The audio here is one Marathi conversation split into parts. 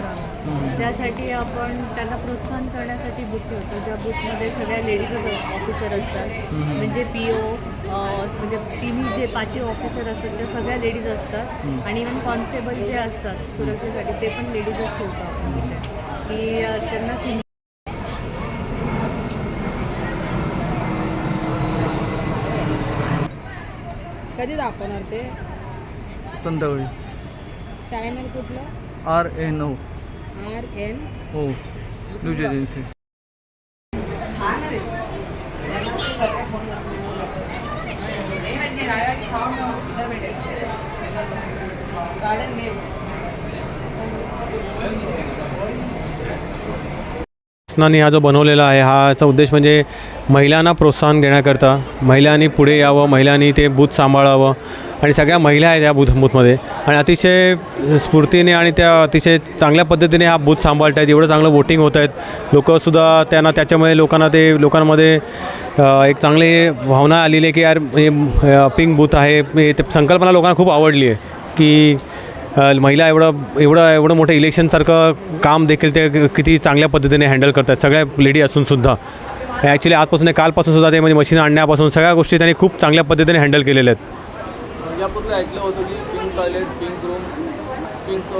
करावं. त्यासाठी आपण त्यांना प्रोत्साहन करण्यासाठी बूथ ठेवतो. ज्या बूथमध्ये सगळ्या लेडीजच ऑफिसर असतात. म्हणजे पी ओ म्हणजे तिन्ही जे पाचही ऑफिसर असतात त्या सगळ्या लेडीज असतात. आणि इवन कॉन्स्टेबल जे असतात सुरक्षेसाठी ते पण लेडीजच ठेवतो आपण तिथे. की त्यांना कधी दाखवणार ते? संध्याकाळी चॅनल कुठलं? R N O. R N हो न्यूज एजन्सी शासनाने हा जो बनवलेला आहे हा याचा उद्देश म्हणजे महिलांना प्रोत्साहन देण्याकरता महिलांनी पुढे यावं महिलांनी ते बूथ सांभाळावं. आणि सगळ्या महिला आहेत या बूथ बूथमध्ये. आणि अतिशय स्फूर्तीने आणि त्या अतिशय चांगल्या पद्धतीने हा बूथ सांभाळत आहेत एवढं चांगलं वोटिंग होत आहेत लोकंसुद्धा त्यांना त्याच्यामुळे लोकांना ते लोकांमध्ये एक चांगली भावना आलेली आहे की यार हे पिंक बूथ आहे. हे ते संकल्पना लोकांना खूप आवडली आहे की महिला एवढं एवढं एवढं मोठं इलेक्शनसारखं काम देखील ते किती चांगल्या पद्धतीने हँडल करतात. सगळ्या लेडी असूनसुद्धा ॲक्च्युली आजपासून कालपासून सुद्धा ते म्हणजे मशीन आणण्यापासून सगळ्या गोष्टी त्यांनी खूप चांगल्या पद्धतीने हँडल केलेल्या आहेत. यापूर्वी ऐकलं होतं की pink toilet pink room pink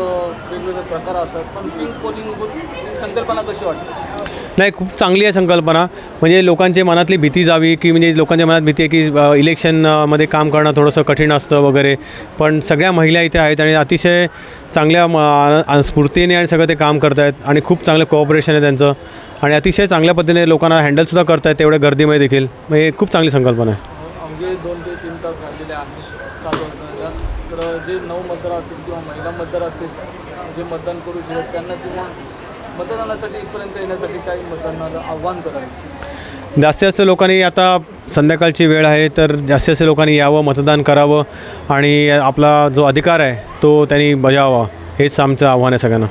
वेगवेगळे प्रकार असतात. पण पिंक पोलिंग बूथ ही संकल्पना कशी वाटते? नाही खूप चांगली आहे संकल्पना. म्हणजे लोकांच्या मनातली भीती जावी की म्हणजे लोकांच्या मनात भीती आहे की इलेक्शनमध्ये काम करणं थोडंसं कठीण असतं वगैरे. पण सगळ्या महिला इथे आहेत आणि अतिशय चांगल्या स्फूर्तीने आणि सगळं ते काम करत आहेत आणि खूप चांगलं कोऑपरेशन आहे त्यांचं. आणि अतिशय चांगल्या पद्धतीने लोकांना हँडलसुद्धा करतायत तेवढ्या गर्दीमध्ये देखील. म्हणजे खूप चांगली संकल्पना आहे. दोन ते तीन तास राहिलेले आहेत. सात वाजताच्या तर जे नऊ मतदार असतील किंवा महिला मतदार असतील जे मतदान करू इच्छितात त्यांना किंवा मतदानासाठी इथपर्यंत येण्यासाठी काही मतदानाला आव्हान करावे जास्तीत जास्त लोकांनी आता संध्याकाळची वेळ आहे तर जास्तीत जास्त लोकांनी यावं मतदान करावं आणि आपला जो अधिकार आहे तो त्यांनी बजावा हेच आमचं आव्हान आहे सगळ्यांना.